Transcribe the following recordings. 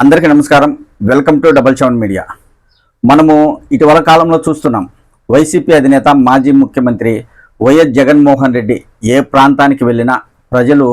అందరికీ నమస్కారం. Welcome to double seven media. మనము ఇటీవల కాలంలో చూస్తున్నాం వైసీపీ అధినేత మాజీ ముఖ్యమంత్రి వైఎస్ జగన్మోహన్ రెడ్డి ఏ ప్రాంతానికి వెళ్ళినా ప్రజలు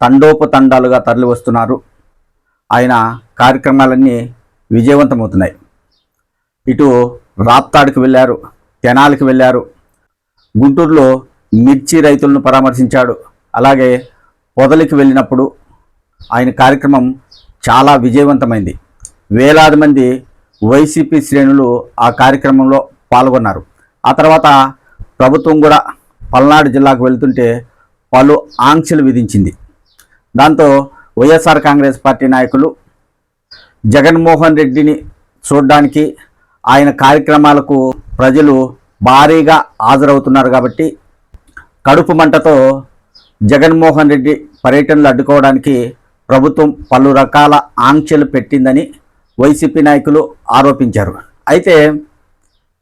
తండోపతండాలుగా తరలి వస్తున్నారు ఆయన కార్యక్రమాలన్నీ విజయవంతమవుతున్నాయి. ఇటు రాప్తాడుకు వెళ్ళారు తెనాలికి వెళ్ళారు గుంటూరులో మిర్చి రైతులను పరామర్శించాడు అలాగే పొదలికి వెళ్ళినప్పుడు ఆయన కార్యక్రమం చాలా విజయవంతమైంది. వేలాది మంది వైసీపీ శ్రేణులు ఆ కార్యక్రమంలో పాల్గొన్నారు. ఆ తర్వాత ప్రభుత్వం కూడా పల్నాడు జిల్లాకు వెళ్తుంటే పలు ఆంక్షలు విధించింది. దాంతో వైఎస్ఆర్ కాంగ్రెస్ పార్టీ నాయకులు జగన్మోహన్ రెడ్డిని చూడడానికి ఆయన కార్యక్రమాలకు ప్రజలు భారీగా హాజరవుతున్నారు కాబట్టి కడుపు మంటతో జగన్మోహన్ రెడ్డి పర్యటనలు అడ్డుకోవడానికి ప్రభుత్వం పలు రకాల ఆంక్షలు పెట్టిందని వైసీపీ నాయకులు ఆరోపించారు. అయితే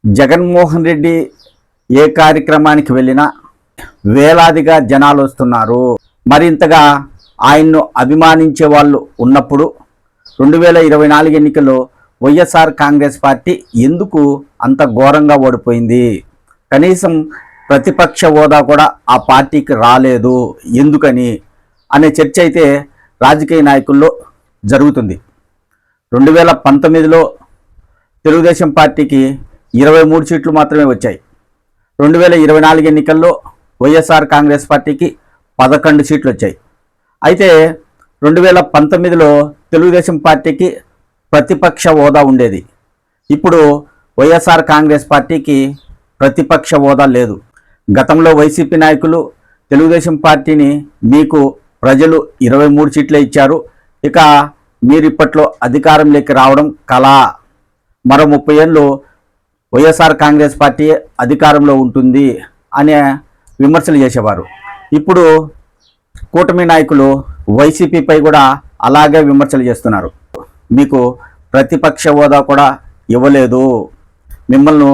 జగన్మోహన్ రెడ్డి ఏ కార్యక్రమానికి వెళ్ళినా వేలాదిగా జనాలు వస్తున్నారు. మరింతగా ఆయన్ను అభిమానించే వాళ్ళు ఉన్నప్పుడు రెండు వేల ఇరవై నాలుగు ఎన్నికల్లో వైఎస్ఆర్ కాంగ్రెస్ పార్టీ ఎందుకు అంత ఘోరంగా ఓడిపోయింది? కనీసం ప్రతిపక్ష హోదా కూడా ఆ పార్టీకి రాలేదు. ఎందుకని? అనే చర్చ అయితే రాజకీయ నాయకుల్లో జరుగుతుంది. రెండు వేల పంతొమ్మిదిలో తెలుగుదేశం పార్టీకి ఇరవై మూడు సీట్లు మాత్రమే వచ్చాయి. రెండు వేల ఇరవై నాలుగు ఎన్నికల్లో వైఎస్ఆర్ కాంగ్రెస్ పార్టీకి పదకొండు సీట్లు వచ్చాయి. అయితే రెండు వేల పంతొమ్మిదిలో తెలుగుదేశం పార్టీకి ప్రతిపక్ష హోదా ఉండేది. ఇప్పుడు వైఎస్ఆర్ కాంగ్రెస్ పార్టీకి ప్రతిపక్ష హోదా లేదు. గతంలో వైసీపీ నాయకులు తెలుగుదేశం పార్టీని మీకు ప్రజలు ఇరవై మూడు సీట్లే ఇచ్చారు. ఇక మీరు ఇప్పట్లో అధికారంలోకి రావడం కళ. మరో ముప్పై ఏళ్ళు వైఎస్ఆర్ కాంగ్రెస్ పార్టీ అధికారంలో ఉంటుంది అనే విమర్శలు చేసేవారు. ఇప్పుడు కూటమి నాయకులు వైసీపీపై కూడా అలాగే విమర్శలు చేస్తున్నారు. మీకు ప్రతిపక్ష హోదా కూడా ఇవ్వలేదు. మిమ్మల్ని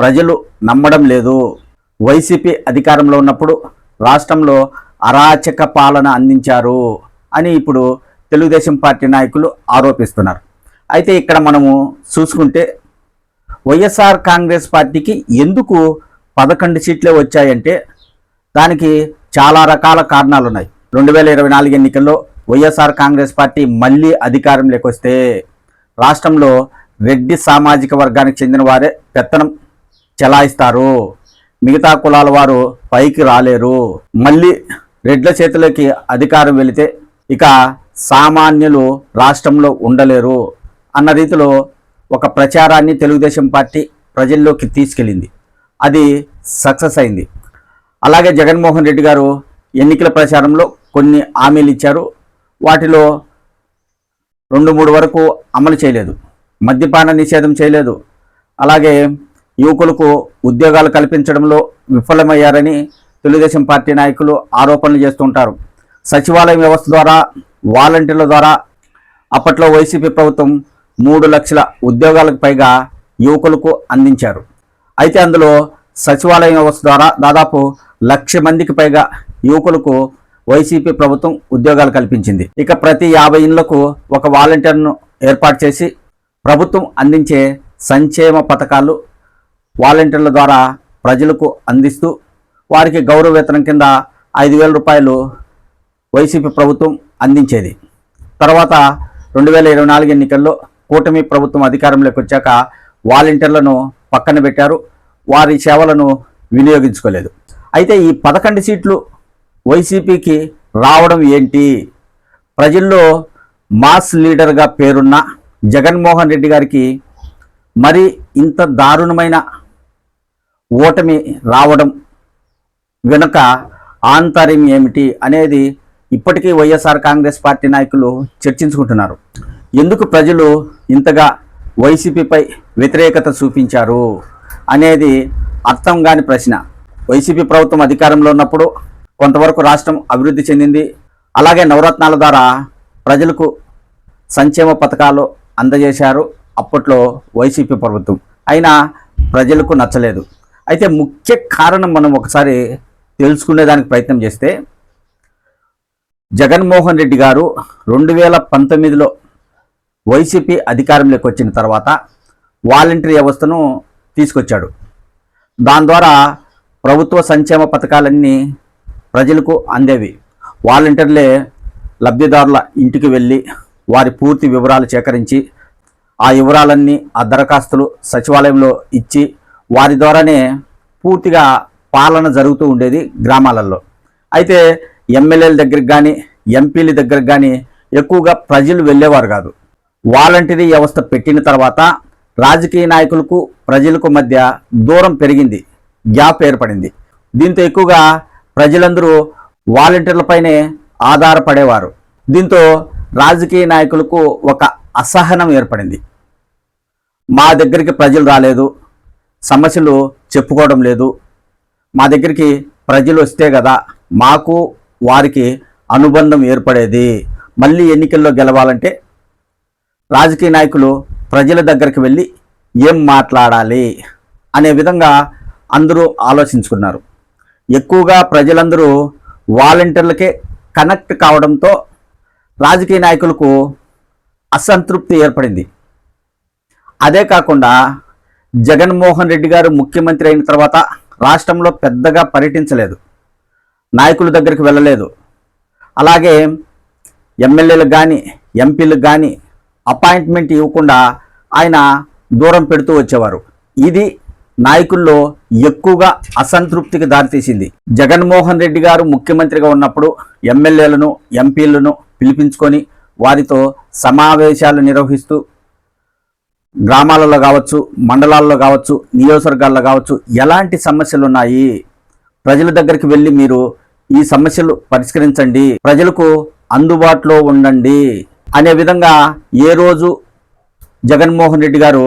ప్రజలు నమ్మడం లేదు. వైసీపీ అధికారంలో ఉన్నప్పుడు రాష్ట్రంలో అరాచక పాలన అందించారు అని ఇప్పుడు తెలుగుదేశం పార్టీ నాయకులు ఆరోపిస్తున్నారు. అయితే ఇక్కడ మనము చూసుకుంటే వైఎస్ఆర్ కాంగ్రెస్ పార్టీకి ఎందుకు పదకొండు సీట్లే వచ్చాయంటే దానికి చాలా రకాల కారణాలు ఉన్నాయి రెండు వేల ఇరవై నాలుగు ఎన్నికల్లో వైఎస్ఆర్ కాంగ్రెస్ పార్టీ మళ్ళీ అధికారంలోకి వస్తే రాష్ట్రంలో రెడ్డి సామాజిక వర్గానికి చెందిన వారే పెత్తనం చెలాయిస్తారు. మిగతా కులాల వారు పైకి రాలేరు. మళ్ళీ రెడ్ల చేతిలోకి అధికారం వెళితే ఇక సామాన్యులు రాష్ట్రంలో ఉండలేరు అన్న రీతిలో ఒక ప్రచారాన్ని తెలుగుదేశం పార్టీ ప్రజల్లోకి తీసుకెళ్ళింది. అది సక్సెస్ అయింది. అలాగే జగన్మోహన్ రెడ్డి గారు ఎన్నికల ప్రచారంలో కొన్ని హామీలు ఇచ్చారు. వాటిలో రెండు మూడు వరకు అమలు చేయలేదు. మద్యపాన నిషేధం చేయలేదు. అలాగే యువకులకు ఉద్యోగాలు కల్పించడంలో విఫలమయ్యారని తెలుగుదేశం పార్టీ నాయకులు ఆరోపణలు చేస్తుంటారు. సచివాలయం వ్యవస్థ ద్వారా వాలంటీర్ల ద్వారా అప్పట్లో వైసీపీ ప్రభుత్వం మూడు లక్షల ఉద్యోగాలకు పైగా యువకులకు అందించారు. అయితే అందులో సచివాలయం వ్యవస్థ ద్వారా దాదాపు లక్ష మందికి పైగా యువకులకు వైసీపీ ప్రభుత్వం ఉద్యోగాలు కల్పించింది. ఇక ప్రతి యాభై ఇండ్లకు ఒక వాలంటీర్ను ఏర్పాటు చేసి ప్రభుత్వం అందించే సంక్షేమ పథకాలు వాలంటీర్ల ద్వారా ప్రజలకు అందిస్తూ వారికి గౌరవ వేతనం కింద ఐదు వేల రూపాయలు వైసీపీ ప్రభుత్వం అందించేది. తర్వాత రెండు వేల ఇరవై నాలుగు ఎన్నికల్లో కూటమి ప్రభుత్వం అధికారంలోకి వచ్చాక వాలంటీర్లను పక్కన పెట్టారు. వారి సేవలను వినియోగించుకోలేదు. అయితే ఈ పదకొండు సీట్లు వైసీపీకి రావడం ఏంటి? ప్రజల్లో మాస్ లీడర్గా పేరున్న జగన్మోహన్ రెడ్డి గారికి మరి ఇంత దారుణమైన ఓటమి రావడం వెనుక ఆంతర్యం ఏమిటి అనేది ఇప్పటికీ వైఎస్ఆర్ కాంగ్రెస్ పార్టీ నాయకులు చర్చించుకుంటున్నారు. ఎందుకు ప్రజలు ఇంతగా వైసీపీపై వ్యతిరేకత చూపించారు అనేది అర్థం కాని ప్రశ్న. వైసీపీ ప్రభుత్వం అధికారంలో ఉన్నప్పుడు కొంతవరకు రాష్ట్రం అభివృద్ధి చెందింది. అలాగే నవరత్నాల ద్వారా ప్రజలకు సంక్షేమ పథకాలు అందజేశారు అప్పట్లో వైసీపీ ప్రభుత్వం. అయినా ప్రజలకు నచ్చలేదు. అయితే ముఖ్య కారణం మనం ఒకసారి తెలుసుకునేదానికి ప్రయత్నం చేస్తే జగన్మోహన్ రెడ్డి గారు రెండు వేల పంతొమ్మిదిలో వైసీపీ అధికారంలోకి వచ్చిన తర్వాత వాలంటరీ వ్యవస్థను తీసుకొచ్చాడు. దాని ద్వారా ప్రభుత్వ సంక్షేమ పథకాలన్నీ ప్రజలకు అందేవి. వాలంటీర్లే లబ్ధిదారుల ఇంటికి వెళ్ళి వారి పూర్తి వివరాలు సేకరించి ఆ వివరాలన్నీ ఆ దరఖాస్తులు సచివాలయంలో ఇచ్చి వారి ద్వారానే పూర్తిగా పాలన జరుగుతూ ఉండేది గ్రామాలలో. అయితే ఎమ్మెల్యేల దగ్గరికి కానీ ఎంపీల దగ్గరికి కానీ ఎక్కువగా ప్రజలు వెళ్ళేవారు కాదు. వాలంటరీ వ్యవస్థ పెట్టిన తర్వాత రాజకీయ నాయకులకు ప్రజలకు మధ్య దూరం పెరిగింది గ్యాప్ ఏర్పడింది. దీంతో ఎక్కువగా ప్రజలందరూ వాలంటీర్లపైనే ఆధారపడేవారు. దీంతో రాజకీయ నాయకులకు ఒక అసహనం ఏర్పడింది. మా దగ్గరికి ప్రజలు రాలేదు సమస్యలు చెప్పుకోవడం లేదు మా దగ్గరికి ప్రజలు వస్తే కదా మాకు వారికి అనుబంధం ఏర్పడేది. మళ్ళీ ఎన్నికల్లో గెలవాలంటే రాజకీయ నాయకులు ప్రజల దగ్గరికి వెళ్ళి ఏం మాట్లాడాలి అనే విధంగా అందరూ ఆలోచించుకున్నారు. ఎక్కువగా ప్రజలందరూ వాలంటీర్లకే కనెక్ట్ కావడంతో రాజకీయ నాయకులకు అసంతృప్తి ఏర్పడింది. అదే కాకుండా జగన్మోహన్ రెడ్డి గారు ముఖ్యమంత్రి అయిన తర్వాత రాష్ట్రంలో పెద్దగా పర్యటించలేదు. నాయకుల దగ్గరికి వెళ్ళలేదు. అలాగే ఎమ్మెల్యేలకు కానీ ఎంపీలకు కానీ అపాయింట్మెంట్ ఇవ్వకుండా ఆయన దూరం పెడుతూ వచ్చేవారు. ఇది నాయకుల్లో ఎక్కువగా అసంతృప్తికి దారితీసింది. జగన్మోహన్ రెడ్డి గారు ముఖ్యమంత్రిగా ఉన్నప్పుడు ఎమ్మెల్యేలను ఎంపీలను పిలిపించుకొని వారితో సమావేశాలు నిర్వహిస్తూ గ్రామాలలో కావచ్చు మండలాల్లో కావచ్చు నియోజకవర్గాల్లో కావచ్చు ఎలాంటి సమస్యలు ఉన్నాయి ప్రజల దగ్గరికి వెళ్ళి మీరు ఈ సమస్యలు పరిష్కరించండి. ప్రజలకు అందుబాటులో ఉండండి. అనే విధంగా ఏ రోజు జగన్మోహన్ రెడ్డి గారు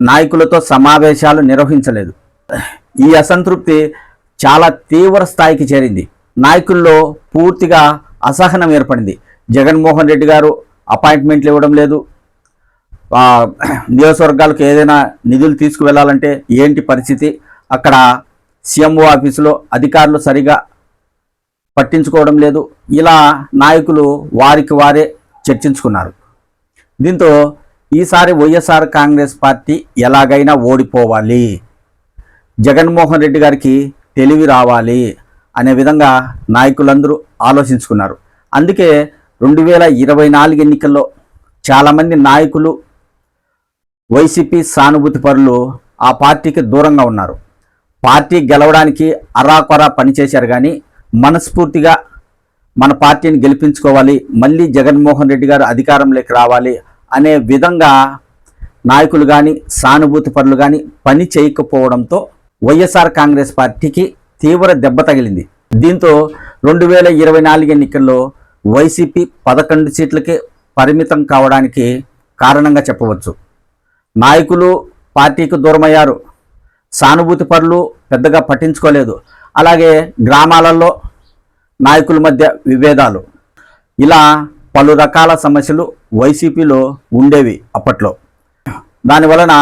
నాయకులతో సమావేశాలు నిర్వహించలేదు. ఈ అసంతృప్తి చాలా తీవ్ర స్థాయికి చేరింది. నాయకుల్లో పూర్తిగా అసహనం ఏర్పడింది. జగన్మోహన్ రెడ్డి గారు అపాయింట్మెంట్లు ఇవ్వడం లేదు. నియోజకవర్గాలకు ఏదైనా నిధులు తీసుకువెళ్ళాలంటే ఏంటి పరిస్థితి? అక్కడ సీఎంఓ ఆఫీసులో అధికారులు సరిగా పట్టించుకోవడం లేదు. ఇలా నాయకులు వారికి వారే చర్చించుకున్నారు. దీంతో ఈసారి వైఎస్ఆర్ కాంగ్రెస్ పార్టీ ఎలాగైనా ఓడిపోవాలి. జగన్మోహన్ రెడ్డి గారికి తెలివి రావాలి అనే విధంగా నాయకులందరూ ఆలోచించుకున్నారు. అందుకే రెండు వేల ఇరవై నాలుగు ఎన్నికల్లో చాలామంది నాయకులు వైసీపీ సానుభూతి పరులు ఆ పార్టీకి దూరంగా ఉన్నారు. పార్టీ గెలవడానికి అరాకొరా పనిచేశారు కానీ మనస్ఫూర్తిగా మన పార్టీని గెలిపించుకోవాలి మళ్ళీ జగన్మోహన్ రెడ్డి గారు అధికారంలోకి రావాలి అనే విధంగా నాయకులు కానీ సానుభూతి పరులు కానీ పని చేయకపోవడంతో వైఎస్ఆర్ కాంగ్రెస్ పార్టీకి తీవ్ర దెబ్బ తగిలింది. దీంతో రెండు వేల ఇరవై నాలుగు ఎన్నికల్లో వైసీపీ పదకొండు సీట్లకే పరిమితం కావడానికి కారణంగా చెప్పవచ్చు. నాయకులు పార్టీకి దూరమయ్యారు. సానుభూతి పరులు పెద్దగా పట్టించుకోలేదు. అలాగే గ్రామాలలో నాయకుల మధ్య విభేదాలు. ఇలా పలు రకాల సమస్యలు వైసీపీలో ఉండేవి అప్పట్లో. దానివలన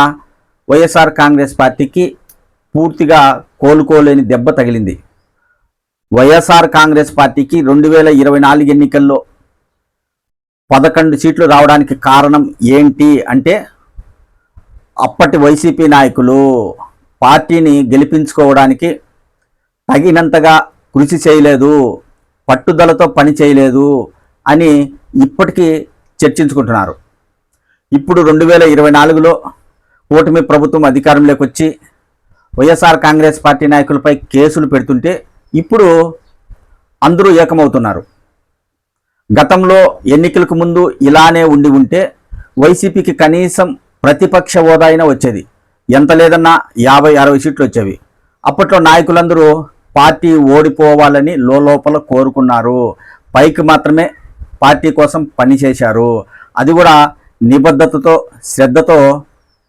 వైఎస్ఆర్ కాంగ్రెస్ పార్టీకి పూర్తిగా కోలుకోలేని దెబ్బ తగిలింది. వైఎస్ఆర్ కాంగ్రెస్ పార్టీకి రెండు వేల ఇరవై నాలుగు ఎన్నికల్లో పదకొండు సీట్లు రావడానికి కారణం ఏంటి అంటే అప్పటి వైసీపీ నాయకులు పార్టీని గెలిపించుకోవడానికి తగినంతగా కృషి చేయలేదు పట్టుదలతో పని చేయలేదు అని ఇప్పటికీ చర్చించుకుంటున్నారు. ఇప్పుడు రెండు వేల ఇరవై నాలుగులో కూటమి ప్రభుత్వం అధికారంలోకి వచ్చి వైఎస్ఆర్ కాంగ్రెస్ పార్టీ నాయకులపై కేసులు పెడుతుంటే ఇప్పుడు అందరూ ఏకమవుతున్నారు. గతంలో ఎన్నికలకు ముందు ఇలానే ఉండి ఉంటే వైసీపీకి కనీసం ప్రతిపక్ష హోదా అయినా వచ్చేది. ఎంత లేదన్నా యాభై అరవై సీట్లు వచ్చేవి. అప్పట్లో నాయకులందరూ పార్టీ ఓడిపోవాలని లోపల కోరుకున్నారు. పైకి మాత్రమే పార్టీ కోసం పనిచేశారు అది కూడా నిబద్ధతతో శ్రద్ధతో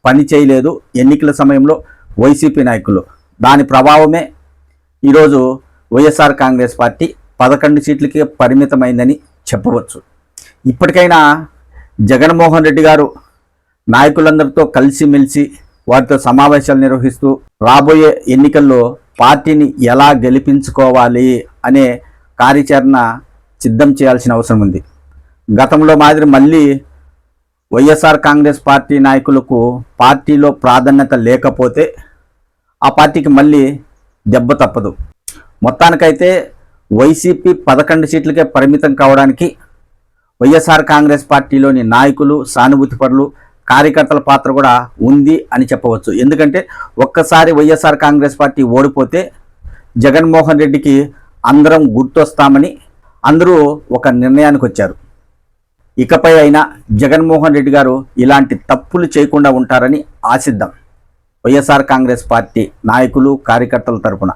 పని చేయలేదు ఎన్నికల సమయంలో వైసీపీ నాయకులు. దాని ప్రభావమే ఈరోజు వైఎస్ఆర్ కాంగ్రెస్ పార్టీ పదకొండు సీట్లకి పరిమితమైందని చెప్పవచ్చు. ఇప్పటికైనా జగన్మోహన్ రెడ్డి గారు నాయకులందరితో కలిసిమెలిసి వారితో సమావేశాలు నిర్వహిస్తూ రాబోయే ఎన్నికల్లో పార్టీని ఎలా గెలిపించుకోవాలి అనే కార్యాచరణ సిద్ధం చేయాల్సిన అవసరం ఉంది. గతంలో మాదిరి మళ్ళీ వైఎస్ఆర్ కాంగ్రెస్ పార్టీ నాయకులకు పార్టీలో ప్రాధాన్యత లేకపోతే ఆ పార్టీకి మళ్ళీ దెబ్బ తప్పదు. మొత్తానికైతే వైసీపీ పదకొండు సీట్లకే పరిమితం కావడానికి వైఎస్ఆర్ కాంగ్రెస్ పార్టీలోని నాయకులు సానుభూతిపరులు కార్యకర్తల పాత్ర కూడా ఉంది అని చెప్పవచ్చు. ఎందుకంటే ఒక్కసారి వైఎస్ఆర్ కాంగ్రెస్ పార్టీ ఓడిపోతే జగన్మోహన్ రెడ్డికి అందరం గుర్తొస్తామని అందరూ ఒక నిర్ణయానికి వచ్చారు. ఇకపై అయినా జగన్మోహన్ రెడ్డి గారు ఇలాంటి తప్పులు చేయకుండా ఉంటారని ఆశిద్దాం. వైఎస్ఆర్ కాంగ్రెస్ పార్టీ నాయకులు కార్యకర్తల తరపున.